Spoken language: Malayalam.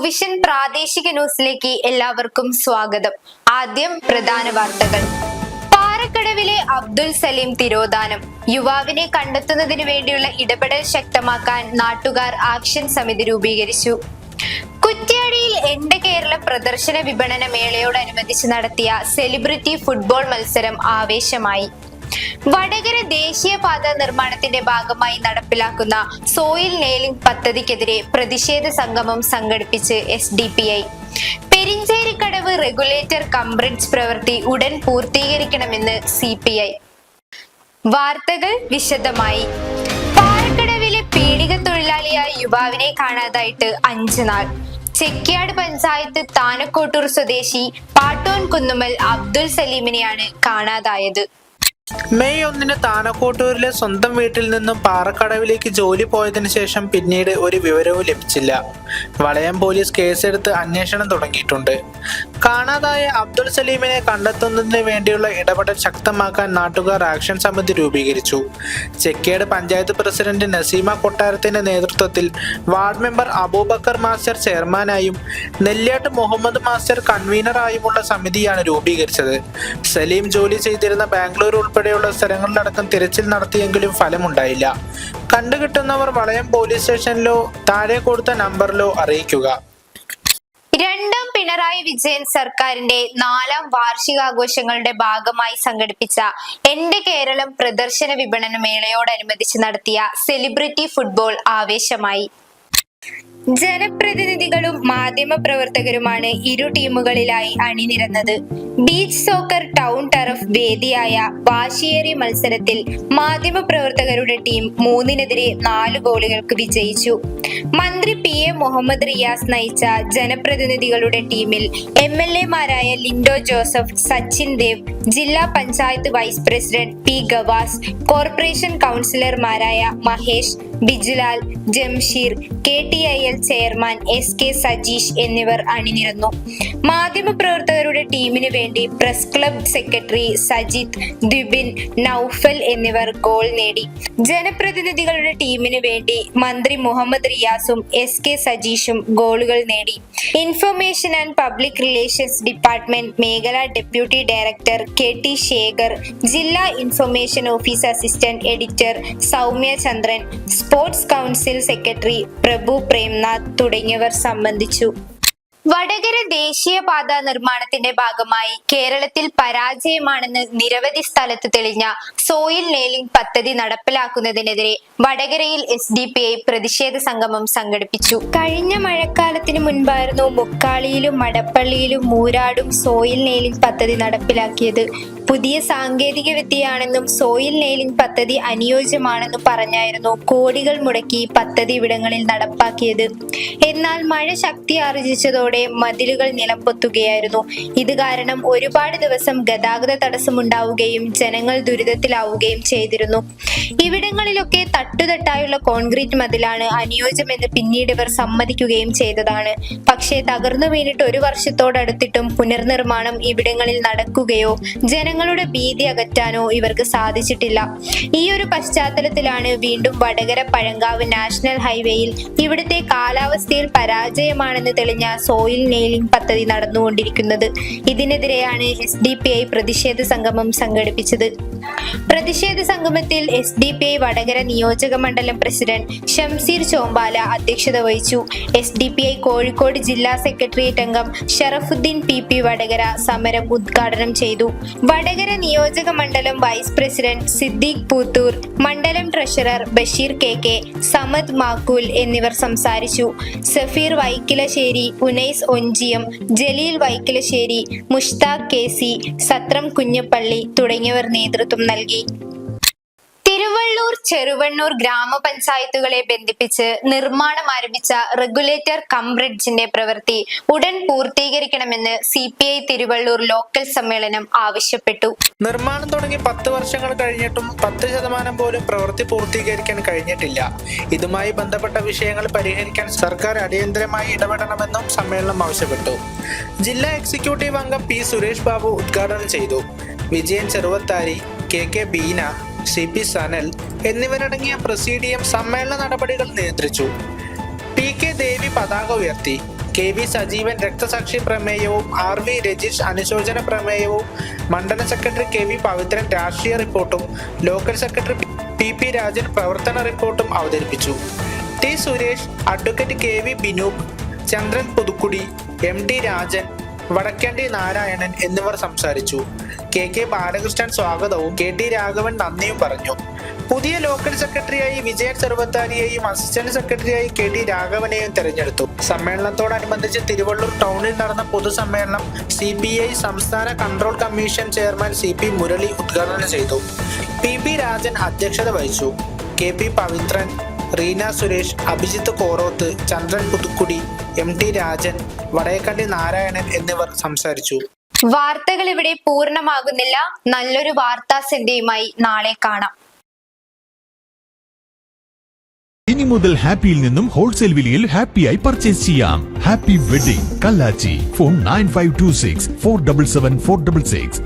ടുവിഷൻ പ്രാദേശിക ന്യൂസിലേക്ക് എല്ലാവർക്കും സ്വാഗതം. ആദ്യം പ്രധാന വാർത്തകൾ. പാറക്കടവിലെ അബ്ദുൽ സലീം തിരോധാനം. യുവാവിനെ കണ്ടെത്തുന്നതിന് വേണ്ടിയുള്ള ഇടപെടൽ ശക്തമാക്കാൻ നാട്ടുകാർ ആക്ഷൻ സമിതി രൂപീകരിച്ചു. കുറ്റ്യാടിയിൽ എന്റെ കേരള പ്രദർശന വിപണന മേളയോടനുബന്ധിച്ച് നടത്തിയ സെലിബ്രിറ്റി ഫുട്ബോൾ മത്സരം ആവേശമായി. വടകര ദേശീയപാത നിർമ്മാണത്തിന്റെ ഭാഗമായി നടപ്പിലാക്കുന്ന സോയിൽ നെയിലിംഗ് പദ്ധതിക്കെതിരെ പ്രതിഷേധ സംഗമം സംഘടിപ്പിച്ച് S D P I Perincherikkadavu regulator cum bridge പ്രവൃത്തി ഉടൻ പൂർത്തീകരിക്കണമെന്ന് സി പി ഐ വാർത്തകൾ വിശദമായി. പാറക്കടവിലെ പീഡിക തൊഴിലാളിയായ യുവാവിനെ കാണാതായിട്ട് അഞ്ചു നാൾ. ചെക്കിയാട് പഞ്ചായത്ത് താനക്കോട്ടൂർ സ്വദേശി പാട്ടോൻ കുന്നുമൽ അബ്ദുൽ സലീമിനെയാണ് കാണാതായത്. മെയ് ഒന്നിന് താനക്കോട്ടൂരിലെ സ്വന്തം വീട്ടിൽ നിന്നും പാറക്കടവിലേക്ക് ജോലി പോയതിനു ശേഷം പിന്നീട് ഒരു വിവരവും ലഭിച്ചില്ല. വളയം പോലീസ് കേസെടുത്ത് അന്വേഷണം തുടങ്ങിയിട്ടുണ്ട്. കാണാതായ അബ്ദുൾ സലീമിനെ കണ്ടെത്തുന്നതിന് വേണ്ടിയുള്ള ഇടപെടൽ ശക്തമാക്കാൻ നാട്ടുകാർ ആക്ഷൻ സമിതി രൂപീകരിച്ചു. ചെക്കേട് പഞ്ചായത്ത് പ്രസിഡന്റ് നസീമ കൊട്ടാരത്തിന്റെ നേതൃത്വത്തിൽ വാർഡ് മെമ്പർ അബൂബക്കർ മാസ്റ്റർ ചെയർമാനായും നെല്ലിയാട്ട് മുഹമ്മദ് മാസ്റ്റർ കൺവീനറായുമുള്ള സമിതിയാണ് രൂപീകരിച്ചത്. സലീം ജോലി ചെയ്തിരുന്ന ബാംഗ്ലൂർ ഉൾപ്പെടെയുള്ള സ്ഥലങ്ങളിലടക്കം തിരച്ചിൽ നടത്തിയെങ്കിലും ഫലമുണ്ടായില്ല. കണ്ടുകിട്ടുന്നവർ വളയം പോലീസ് സ്റ്റേഷനിലോ താഴെ കൊടുത്ത നമ്പറിലോ അറിയിക്കുക. രണ്ടാം പിണറായി വിജയൻ സർക്കാരിന്റെ നാലാം വാർഷികാഘോഷങ്ങളുടെ ഭാഗമായി സംഘടിപ്പിച്ച എന്റെ കേരളം പ്രദർശന വിപണന മേളയോടനുബന്ധിച്ച് നടത്തിയ സെലിബ്രിറ്റി ഫുട്ബോൾ ആവേശമായി. ജനപ്രതിനിധികളും മാധ്യമ പ്രവർത്തകരുമാണ് ഇരു ടീമുകളിലായി അണിനിരന്നത്. ബീച്ച് സോക്കർ ടൗൺ ടറഫ് വേദിയായ വാശിയേറി മത്സരത്തിൽ മാധ്യമ പ്രവർത്തകരുടെ ടീം മൂന്നിനെതിരെ നാല് ഗോളുകൾക്ക് വിജയിച്ചു. മന്ത്രി പി എ മുഹമ്മദ് റിയാസ് നയിച്ച ജനപ്രതിനിധികളുടെ ടീമിൽ എം എൽ എമാരായ ലിൻഡോ ജോസഫ് സച്ചിൻ ദേവ് ജില്ലാ panchayat vice president P Gavas corporation കൗൺസിലർമാരായ Mahesh Bijulal Jamsheer K T I L chairman S K Sajeesh എന്നിവർ അണിനിരന്നു. മാധ്യമപ്രവർത്തകരുടെ ടീമിന് വേണ്ടി press club secretary Sajith Dwibin Noufal എന്നിവർ ഗോൾ നേടി. ജനപ്രതിനിധികളുടെ ടീമിന് വേണ്ടി മന്ത്രി മുഹമ്മദ് റിയാസും എസ് കെ സജീഷും ഗോളുകൾ നേടി. Information and public relations department മേഖല deputy director K T Shekhar ജില്ലാ information office assistant editor Soumya Chandran sports council secretary Prabhu Premnath തുടങ്ങിയവർ സംബന്ധിച്ചു. വടകര ദേശീയപാത നിർമ്മാണത്തിന്റെ ഭാഗമായി കേരളത്തിൽ പരാജയമാണെന്ന് നിരവധി സ്ഥലത്ത് തെളിഞ്ഞ സോയിൽ നെയിലിംഗ് പദ്ധതി നടപ്പിലാക്കുന്നതിനെതിരെ വടകരയിൽ എസ് ഡി പി ഐ പ്രതിഷേധ സംഗമം സംഘടിപ്പിച്ചു. കഴിഞ്ഞ മഴക്കാലത്തിന് മുൻപായിരുന്നു മുക്കാളിയിലും മടപ്പള്ളിയിലും മൂരാടും സോയിൽ നെയിലിംഗ് പദ്ധതി നടപ്പിലാക്കിയത്. പുതിയ സാങ്കേതിക വിദ്യയാണെന്നും സോയിൽ നെയിലിംഗ് പദ്ധതി അനുയോജ്യമാണെന്നും പറഞ്ഞായിരുന്നു കോടികൾ മുടക്കി പദ്ധതി ഇവിടങ്ങളിൽ നടപ്പാക്കിയത്. എന്നാൽ മഴ ശക്തി ആർജിച്ചതോടെ മതിലുകൾ നിലംപൊത്തുകയായിരുന്നു. ഇത് കാരണം ഒരുപാട് ദിവസം ഗതാഗത തടസ്സമുണ്ടാവുകയും ജനങ്ങൾ ദുരിതത്തിലാവുകയും ചെയ്തിരുന്നു. ഇവിടങ്ങളിലൊക്കെ തട്ടുതട്ടായുള്ള കോൺക്രീറ്റ് മതിലാണ് അനുയോജ്യമെന്ന് പിന്നീട് ഇവർ സമ്മതിക്കുകയും ചെയ്തതാണ്. പക്ഷേ തകർന്നു വീണിട്ട് ഒരു വർഷത്തോടടുത്തിട്ടും പുനർനിർമ്മാണം ഇവിടങ്ങളിൽ നടക്കുകയോ ജനങ്ങളുടെ ഭീതി അകറ്റാനോ ഇവർക്ക് സാധിച്ചിട്ടില്ല. ഈ ഒരു പശ്ചാത്തലത്തിലാണ് വീണ്ടും വടകര പഴങ്കാവ് നാഷണൽ ഹൈവേയിൽ ഇവിടുത്തെ കാലാവസ്ഥയിൽ പരാജയമാണെന്ന് തെളിഞ്ഞ സോയിൽ നെയിലിംഗ് പദ്ധതി നടന്നുകൊണ്ടിരിക്കുന്നത്. ഇതിനെതിരെയാണ് എസ് ഡി പി ഐ പ്രതിഷേധ സംഗമം സംഘടിപ്പിച്ചത്. പ്രതിഷേധ സംഗമത്തിൽ S D P I Vadakara നിയോജക മണ്ഡലം പ്രസിഡന്റ് ഷംസീർ ചോമ്പാല അധ്യക്ഷത വഹിച്ചു. S D P I Kozhikode ജില്ലാ സെക്രട്ടേറിയറ്റ് അംഗം ഷറഫുദ്ദീൻ പി പി വടകര സമരം ഉദ്ഘാടനം ചെയ്തു. വടകര നിയോജക മണ്ഡലം വൈസ് പ്രസിഡന്റ് സിദ്ദീഖ് പൂത്തൂർ മണ്ഡലം treasurer Basheer K K Samad Makkool എന്നിവർ സംസാരിച്ചു. സഫീർ വൈക്കിലശ്ശേരി ഉനൈസ് ഒഞ്ചിയം ജലീൽ വൈക്കിലശ്ശേരി മുഷ്താഖ് കെ സി സത്രം കുഞ്ഞപ്പള്ളി തുടങ്ങിയവർ നേതൃത്വം നൽകി. തിരുവള്ളൂർ ചെറുവണ്ണൂർ ഗ്രാമപഞ്ചായത്തുകളെ ബന്ധിപ്പിച്ച് നിർമ്മാണം ആരംഭിച്ച റെഗുലേറ്റർ കം ബ്രിഡ്ജിന്റെ പ്രവൃത്തി ഉടൻ പൂർത്തീകരിക്കണമെന്ന് C P I Thiruvallur local സമ്മേളനം ആവശ്യപ്പെട്ടു. നിർമ്മാണം തുടങ്ങി പത്ത് വർഷങ്ങൾ കഴിഞ്ഞിട്ടും പത്ത് ശതമാനം പോലും പ്രവൃത്തി പൂർത്തീകരിക്കാൻ കഴിഞ്ഞിട്ടില്ല. ഇതുമായി ബന്ധപ്പെട്ട വിഷയങ്ങൾ പരിഹരിക്കാൻ സർക്കാർ അടിയന്തരമായി ഇടപെടണമെന്നും സമ്മേളനം ആവശ്യപ്പെട്ടു. ജില്ലാ എക്സിക്യൂട്ടീവ് അംഗം പി സുരേഷ് ബാബു ഉദ്ഘാടനം ചെയ്തു. Vijayan Cheruvathari K K Beena C P Sanal എന്നിവരടങ്ങിയ പ്രസീഡിയം സമ്മേളന നടപടികൾ നിയന്ത്രിച്ചു. പി കെ ദേവി പതാക ഉയർത്തി. കെ വി സജീവൻ രക്തസാക്ഷി പ്രമേയവും ആർ വി രജീഷ് അനുശോചന പ്രമേയവും മണ്ഡല സെക്രട്ടറി കെ വി പവിത്രൻ രാഷ്ട്രീയ റിപ്പോർട്ടും local secretary P P Rajan പ്രവർത്തന റിപ്പോർട്ടും അവതരിപ്പിച്ചു. T Suresh advocate K V Binoop Chandran Puthukkudi M T Rajan Vadakkendi Narayanan എന്നിവർ സംസാരിച്ചു. കെ കെ ബാലകൃഷ്ണൻ സ്വാഗതവും കെ ടി രാഘവൻ നന്ദിയും പറഞ്ഞു. പുതിയ ലോക്കൽ സെക്രട്ടറിയായി വിജയൻ സർവത്താരിയെയും അസിസ്റ്റന്റ് സെക്രട്ടറിയായി കെ ടി രാഘവനെയും തെരഞ്ഞെടുത്തു. സമ്മേളനത്തോടനുബന്ധിച്ച് തിരുവള്ളൂർ ടൗണിൽ നടന്ന പൊതുസമ്മേളനം സി ഐ സംസ്ഥാന control commission chairman C P Murali ഉദ്ഘാടനം ചെയ്തു. പി പി രാജൻ അധ്യക്ഷത വഹിച്ചു. K P Pavithran Reena Suresh Abhijith Koroth Chandran Puthukkudi M T Rajan Vadayakkandi Narayanan എന്നിവർ സംസാരിച്ചു. വാർത്തകൾ ഇവിടെ പൂർണമാകുന്നില്ല. നല്ലൊരു വാർത്താ സന്ധ്യയുമായി നാളെ കാണാം. ഇനി മുതൽ ഹാപ്പിയിൽ നിന്നും ഹോൾസെയിൽ വിലയിൽ ഹാപ്പിയായി പർച്ചേസ് ചെയ്യാം. Happy wedding Kallachi phone nine five two six four double seven four double six.